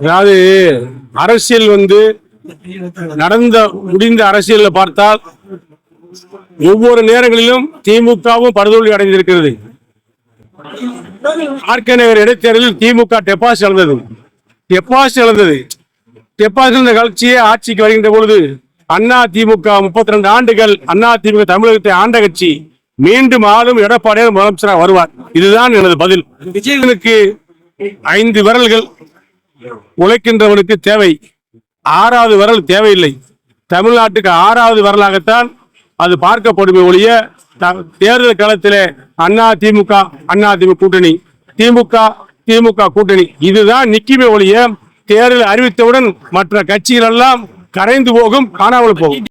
அதாவது அரசியல் வந்து நடந்த முடிந்த அரசியலில் பார்த்தால் ஒவ்வொரு நேரங்களிலும் திமுகவும் படுதோல்வி அடைந்திருக்கிறது. ஆர்கே நகர் இடைத்தேர்தலில் திமுக டெபாசிட் இழந்தது. டெபாசிட் இழந்தது. டெபாசிட் இந்த கட்சியே ஆட்சிக்கு வருகின்ற பொழுது அண்ணா திமுக முப்பத்தி ரெண்டு ஆண்டுகள் அண்ணா திமுக தமிழகத்தை ஆண்ட கட்சி. மீண்டும் ஆளும் எடப்பாடியார் முதலமைச்சராக வருவார். இதுதான் எனது பதில். விஜயனுக்கு ஐந்து விரல்கள் உழைக்கின்றவனுக்கு தேவை. ஆறாவது விரல் தேவையில்லை. தமிழ்நாட்டுக்கு ஆறாவது விரலாகத்தான் அது பார்க்கப்படுமே ஒழிய த- தேர்தல் காலத்தில் அண்ணா திமுக அண்ணா திமுக கூட்டணி. திமுக திமுக கூட்டணி. இதுதான் நிக்குமே ஒழிய தேர்தல் அறிவித்தவுடன் மற்ற கட்சிகள் எல்லாம் கரைந்து போகும் காணாமல் போகும்.